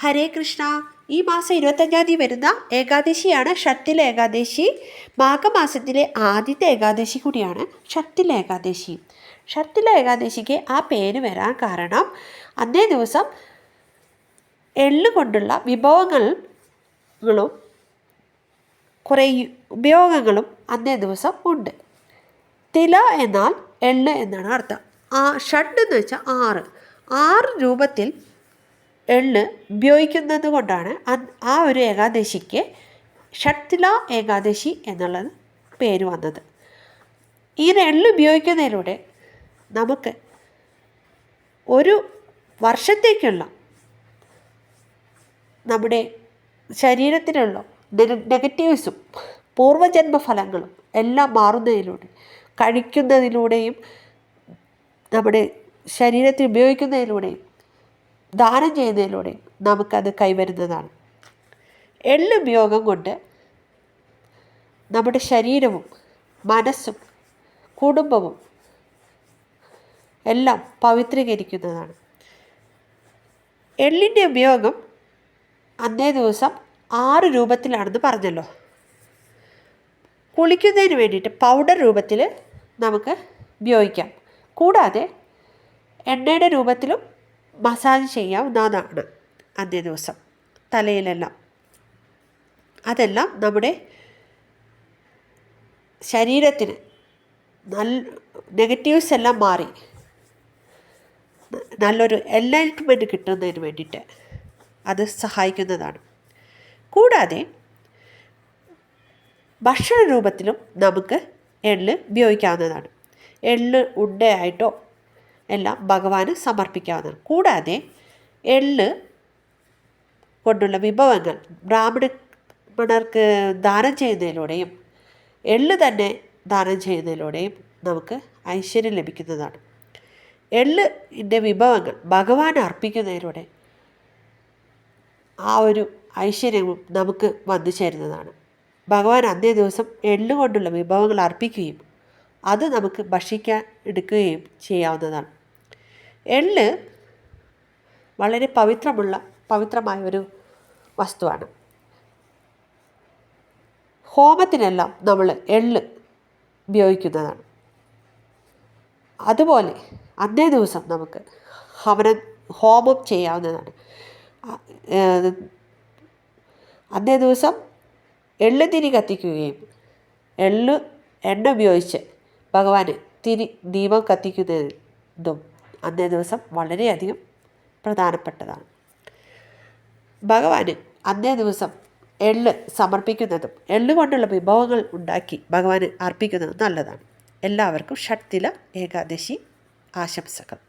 ഹരേ കൃഷ്ണ. ഈ മാസം ഇരുപത്തഞ്ചാം തീയതി വരുന്ന ഏകാദശിയാണ് ഷട്ടിൽ ഏകാദശി. മാഘമാസത്തിലെ ആദ്യത്തെ ഏകാദശി കൂടിയാണ് ഷട്ടിൽ ഏകാദശി. ഷട്ടിൽ ഏകാദശിക്ക് ആ പേര് വരാൻ കാരണം അന്നേ ദിവസം എള്ള് കൊണ്ടുള്ള വിഭവങ്ങളും കുറേ ഉപയോഗങ്ങളും അന്നേ ദിവസം ഉണ്ട്. തില എന്നാൽ എള്ള് എന്നാണ് അർത്ഥം. ആ ഷഡ് എന്ന് വെച്ചാൽ ആറ്. ആറ് രൂപത്തിൽ എള്ള് ഉപയോഗിക്കുന്നത് കൊണ്ടാണ് ആ ഒരു ഏകാദശിക്ക് ഷട്ടില ഏകാദശി എന്നുള്ളത് പേര് വന്നത്. ഈ എള്ള് ഉപയോഗിക്കുന്നതിലൂടെ നമുക്ക് ഒരു വർഷത്തേക്കുള്ള നമ്മുടെ ശരീരത്തിനുള്ള നെഗറ്റീവ്സും പൂർവജന്മഫലങ്ങളും എല്ലാം മാറുന്നതിലൂടെ കഴിക്കുന്നതിലൂടെയും നമ്മുടെ ശരീരത്തിൽ ഉപയോഗിക്കുന്നതിലൂടെയും ദാനം ചെയ്യുന്നതിലൂടെ നമുക്കത് കൈവരുന്നതാണ്. എള്ള് ഉപയോഗം കൊണ്ട് നമ്മുടെ ശരീരവും മനസ്സും കുടുംബവും എല്ലാം പവിത്രീകരിക്കുന്നതാണ്. എള്ളിന്റെ ഉപയോഗം അന്നേ ദിവസം ആറ് രൂപത്തിലാണെന്ന് പറഞ്ഞല്ലോ. കുളിക്കുന്നതിന് വേണ്ടിയിട്ട് പൗഡർ രൂപത്തിൽ നമുക്ക് ഉപയോഗിക്കാം. കൂടാതെ എണ്ണയുടെ രൂപത്തിലും മസാജ് ചെയ്യാവുന്നതാണ് അന്നേ ദിവസം. തലയിലെല്ലാം. അതെല്ലാം നമ്മുടെ ശരീരത്തിന് നല്ല നെഗറ്റീവ്സ് എല്ലാം മാറി. നല്ലൊരു എൻലൈറ്റ്മെന്റ് കിട്ടുന്നതിന് വേണ്ടിയിട്ട് അത് സഹായിക്കുന്നതാണ്. കൂടാതെ ഭക്ഷണ രൂപത്തിലും നമുക്ക് എള്ള് ഉപയോഗിക്കാവുന്നതാണ്. എള്ള് ഉണ്ടയായിട്ടോ എല്ലാം ഭഗവാന് സമർപ്പിക്കാവുന്നതാണ്. കൂടാതെ എള്ള് കൊണ്ടുള്ള വിഭവങ്ങൾ ബ്രാഹ്മണർക്ക് ദാനം ചെയ്യുന്നതിലൂടെയും എള്ള് തന്നെ ദാനം ചെയ്യുന്നതിലൂടെയും നമുക്ക് ഐശ്വര്യം ലഭിക്കുന്നതാണ്. എള്ളിന്റെ വിഭവങ്ങൾ ഭഗവാൻ അർപ്പിക്കുന്നതിലൂടെ ആ ഒരു ഐശ്വര്യവും നമുക്ക് വന്നു ചേരുന്നതാണ്. ഭഗവാൻ അന്നേ ദിവസം എള്ള് കൊണ്ടുള്ള വിഭവങ്ങൾ അർപ്പിക്കുകയും അത് നമുക്ക് ഭക്ഷിക്കാൻ എടുക്കുകയും ചെയ്യാവുന്നതാണ്. എള്ള് വളരെ പവിത്രമുള്ള പവിത്രമായ ഒരു വസ്തുവാണ്. ഹോമത്തിനെല്ലാം നമ്മൾ എള്ള് ഉപയോഗിക്കുന്നതാണ്. അതുപോലെ അന്നേ ദിവസം നമുക്ക് ഹവന ഹോമം ചെയ്യാവുന്നതാണ്. അന്നേ ദിവസം എള്ള് തിരി കത്തിക്കുകയും എള്ള് എണ്ണ ഉപയോഗിച്ച് ഭഗവാന് തിരി ദീപം കത്തിക്കുന്നതും അന്നേ ദിവസം വളരെയധികം പ്രധാനപ്പെട്ടതാണ്. ഭഗവാന് അന്നേ ദിവസം എള്ള് സമർപ്പിക്കുന്നതും എള്ള് കൊണ്ടുള്ള വിഭവങ്ങൾ ഉണ്ടാക്കി ഭഗവാന് അർപ്പിക്കുന്നതും നല്ലതാണ്. എല്ലാവർക്കും ഷട്ടില ഏകാദശി ആശംസകൾ.